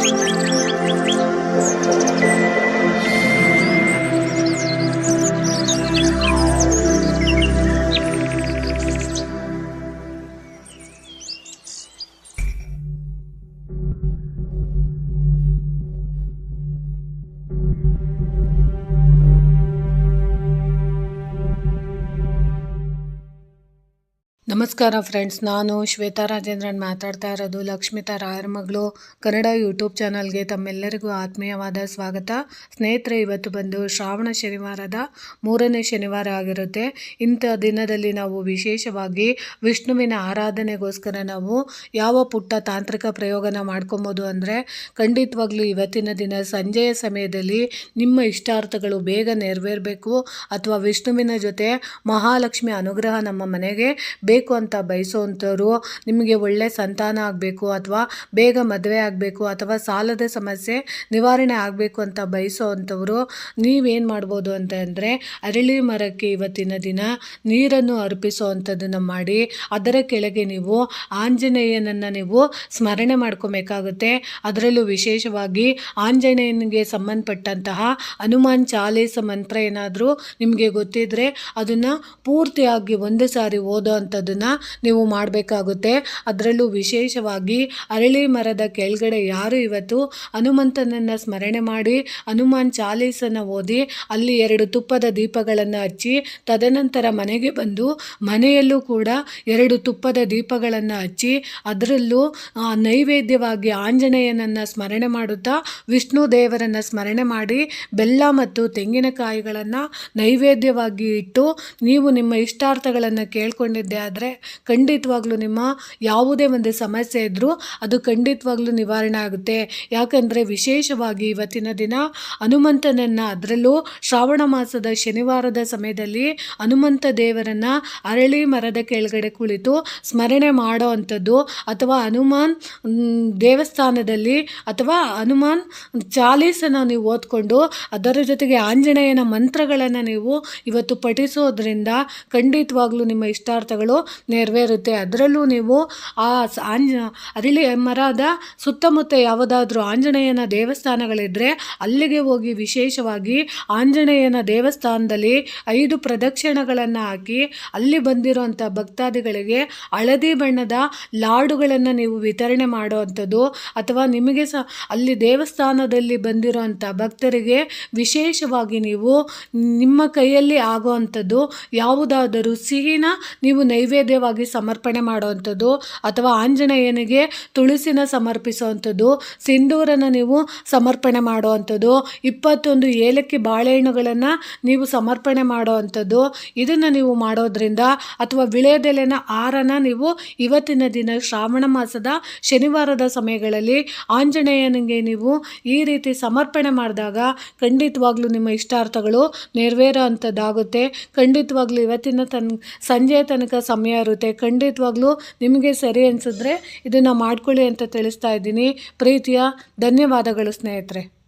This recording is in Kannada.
Música ನಮಸ್ಕಾರ ಫ್ರೆಂಡ್ಸ್, ನಾನು ಶ್ವೇತಾ ರಾಜೇಂದ್ರನ್ ಮಾತಾಡ್ತಾ ಇರೋದು ಲಕ್ಷ್ಮಿತಾ ರಾಯರ್ ಮಗಳು? ಕನ್ನಡ ಯೂಟ್ಯೂಬ್ ಚಾನಲ್ಗೆ ತಮ್ಮೆಲ್ಲರಿಗೂ ಆತ್ಮೀಯವಾದ ಸ್ವಾಗತ. ಸ್ನೇಹಿತರೆ, ಇವತ್ತು ಬಂದು ಶ್ರಾವಣ ಶನಿವಾರದ ಮೂರನೇ ಶನಿವಾರ ಆಗಿರುತ್ತೆ. ಇಂಥ ದಿನದಲ್ಲಿ ನಾವು ವಿಶೇಷವಾಗಿ ವಿಷ್ಣುವಿನ ಆರಾಧನೆಗೋಸ್ಕರ ನಾವು ಯಾವ ಪುಟ್ಟ ತಾಂತ್ರಿಕ ಪ್ರಯೋಗನ ಮಾಡ್ಕೊಬೋದು ಅಂದರೆ, ಖಂಡಿತವಾಗ್ಲೂ ಇವತ್ತಿನ ದಿನ ಸಂಜೆಯ ಸಮಯದಲ್ಲಿ ನಿಮ್ಮ ಇಷ್ಟಾರ್ಥಗಳು ಬೇಗ ನೆರವೇರಬೇಕು, ಅಥವಾ ವಿಷ್ಣುವಿನ ಜೊತೆ ಮಹಾಲಕ್ಷ್ಮಿ ಅನುಗ್ರಹ ನಮ್ಮ ಮನೆಗೆ ಬೇಕು ಅಂತ ಬಯಸುವಂಥವ್ರು ನಿಮಗೆ ಒಳ್ಳೆ ಸಂತಾನ ಆಗಬೇಕು ಅಥವಾ ಬೇಗ ಮದುವೆ ಆಗಬೇಕು ಅಥವಾ ಸಾಲದ ಸಮಸ್ಯೆ ನಿವಾರಣೆ ಆಗಬೇಕು ಅಂತ ಬಯಸುವಂಥವ್ರು ನೀವೇನು ಮಾಡ್ಬೋದು ಅಂತ ಅಂದರೆ ಅರಳಿ ಮರಕ್ಕೆ ಇವತ್ತಿನ ದಿನ ನೀರನ್ನು ಅರ್ಪಿಸುವಂಥದ್ದನ್ನು ಮಾಡಿ ಅದರ ಕೆಳಗೆ ನೀವು ಆಂಜನೇಯನನ್ನು ನೀವು ಸ್ಮರಣೆ ಮಾಡ್ಕೊಬೇಕಾಗುತ್ತೆ. ಅದರಲ್ಲೂ ವಿಶೇಷವಾಗಿ ಆಂಜನೇಯನಿಗೆ ಸಂಬಂಧಪಟ್ಟಂತಹ ಹನುಮಾನ್ ಚಾಲೀಸ ಮಂತ್ರ ಏನಾದರೂ ನಿಮಗೆ ಗೊತ್ತಿದ್ದರೆ ಅದನ್ನು ಪೂರ್ತಿಯಾಗಿ ಒಂದು ಸಾರಿ ಓದೋ ಅಂಥದ್ದನ್ನು ನೀವು ಮಾಡಬೇಕಾಗುತ್ತೆ. ಅದರಲ್ಲೂ ವಿಶೇಷವಾಗಿ ಅರಳಿ ಮರದ ಕೆಳಗಡೆ ಯಾರು ಇವತ್ತು ಹನುಮಂತನನ್ನು ಸ್ಮರಣೆ ಮಾಡಿ ಹನುಮಾನ್ ಚಾಲೀಸನ್ನು ಓದಿ ಅಲ್ಲಿ ಎರಡು ತುಪ್ಪದ ದೀಪಗಳನ್ನು ಹಚ್ಚಿ ತದನಂತರ ಮನೆಗೆ ಬಂದು ಮನೆಯಲ್ಲೂ ಕೂಡ ಎರಡು ತುಪ್ಪದ ದೀಪಗಳನ್ನು ಹಚ್ಚಿ ಅದರಲ್ಲೂ ನೈವೇದ್ಯವಾಗಿ ಆಂಜನೇಯನನ್ನು ಸ್ಮರಣೆ ಮಾಡುತ್ತಾ ವಿಷ್ಣು ದೇವರನ್ನು ಸ್ಮರಣೆ ಮಾಡಿ ಬೆಲ್ಲ ಮತ್ತು ತೆಂಗಿನಕಾಯಿಗಳನ್ನು ನೈವೇದ್ಯವಾಗಿ ಇಟ್ಟು ನೀವು ನಿಮ್ಮ ಇಷ್ಟಾರ್ಥಗಳನ್ನು ಕೇಳಿಕೊಂಡಿದ್ದೆ ಆದರೆ ಖಂಡಿತವಾಗ್ಲೂ ನಿಮ್ಮ ಯಾವುದೇ ಒಂದು ಸಮಸ್ಯೆ ಇದ್ದರೂ ಅದು ಖಂಡಿತವಾಗ್ಲೂ ನಿವಾರಣೆ ಆಗುತ್ತೆ. ಯಾಕಂದರೆ ವಿಶೇಷವಾಗಿ ಇವತ್ತಿನ ದಿನ ಹನುಮಂತನನ್ನು ಅದರಲ್ಲೂ ಶ್ರಾವಣ ಮಾಸದ ಶನಿವಾರದ ಸಮಯದಲ್ಲಿ ಹನುಮಂತ ದೇವರನ್ನು ಅರಳಿ ಮರದ ಕೆಳಗಡೆ ಕುಳಿತು ಸ್ಮರಣೆ ಮಾಡೋ ಅಂಥದ್ದು ಅಥವಾ ಹನುಮಾನ್ ದೇವಸ್ಥಾನದಲ್ಲಿ ಅಥವಾ ಹನುಮಾನ್ ಚಾಲೀಸನ್ನು ನೀವು ಓದ್ಕೊಂಡು ಅದರ ಜೊತೆಗೆ ಆಂಜನೇಯನ ಮಂತ್ರಗಳನ್ನು ನೀವು ಇವತ್ತು ಪಠಿಸೋದ್ರಿಂದ ಖಂಡಿತವಾಗ್ಲೂ ನಿಮ್ಮ ಇಷ್ಟಾರ್ಥಗಳು ನೆರವೇರುತ್ತೆ. ಅದರಲ್ಲೂ ನೀವು ಆ ಆಂಜ ಅರಳಿ ಮರದ ಸುತ್ತಮುತ್ತ ಯಾವುದಾದ್ರೂ ಆಂಜನೇಯನ ದೇವಸ್ಥಾನಗಳಿದ್ದರೆ ಅಲ್ಲಿಗೆ ಹೋಗಿ ವಿಶೇಷವಾಗಿ ಆಂಜನೇಯನ ದೇವಸ್ಥಾನದಲ್ಲಿ ಐದು ಪ್ರದಕ್ಷಿಣಗಳನ್ನು ಹಾಕಿ ಅಲ್ಲಿ ಬಂದಿರುವಂಥ ಭಕ್ತಾದಿಗಳಿಗೆ ಹಳದಿ ಬಣ್ಣದ ಲಾಡುಗಳನ್ನು ನೀವು ವಿತರಣೆ ಮಾಡುವಂಥದ್ದು ಅಥವಾ ನಿಮಗೆ ಸಹ ಅಲ್ಲಿ ದೇವಸ್ಥಾನದಲ್ಲಿ ಬಂದಿರುವಂಥ ಭಕ್ತರಿಗೆ ವಿಶೇಷವಾಗಿ ನೀವು ನಿಮ್ಮ ಕೈಯಲ್ಲಿ ಆಗುವಂಥದ್ದು ಯಾವುದಾದರೂ ಸಿಹಿನ ನೀವು ನೈವೇದ್ಯವಾಗಿ ಸಮರ್ಪಣೆ ಮಾಡುವಂಥದ್ದು ಅಥವಾ ಆಂಜನೇಯನಿಗೆ ತುಳಸಿನ ಸಮರ್ಪಿಸುವಂಥದ್ದು ಸಿಂಧೂರನ ನೀವು ಸಮರ್ಪಣೆ ಮಾಡುವಂಥದ್ದು, ಇಪ್ಪತ್ತೊಂದು ಏಲಕ್ಕಿ ಬಾಳೆಹಣ್ಣುಗಳನ್ನು ನೀವು ಸಮರ್ಪಣೆ ಮಾಡುವಂಥದ್ದು, ಇದನ್ನು ನೀವು ಮಾಡೋದ್ರಿಂದ ಅಥವಾ ವಿಳೆದೆಲೆನ ಆರನ ನೀವು ಇವತ್ತಿನ ದಿನ ಶ್ರಾವಣ ಮಾಸದ ಶನಿವಾರದ ಸಮಯಗಳಲ್ಲಿ ಆಂಜನೇಯನಿಗೆ ನೀವು ಈ ರೀತಿ ಸಮರ್ಪಣೆ ಮಾಡಿದಾಗ ಖಂಡಿತವಾಗ್ಲೂ ನಿಮ್ಮ ಇಷ್ಟಾರ್ಥಗಳು ನೆರವೇರೋ ಅಂಥದ್ದಾಗುತ್ತೆ ಖಂಡಿತವಾಗ್ಲೂ ಇವತ್ತಿನ ತನ್, ಸಂಜೆ ತನಕ ಸಮಯ ಇರುತ್ತೆ. ಖಂಡಿತವಾಗ್ಲೂ ನಿಮಗೆ ಸರಿ ಅನಿಸಿದ್ರೆ ಇದನ್ನು ಮಾಡ್ಕೊಳ್ಳಿ ಅಂತ ತಿಳಿಸ್ತಾ ಇದ್ದೀನಿ. ಪ್ರೀತಿಯ ಧನ್ಯವಾದಗಳು ಸ್ನೇಹಿತರೆ.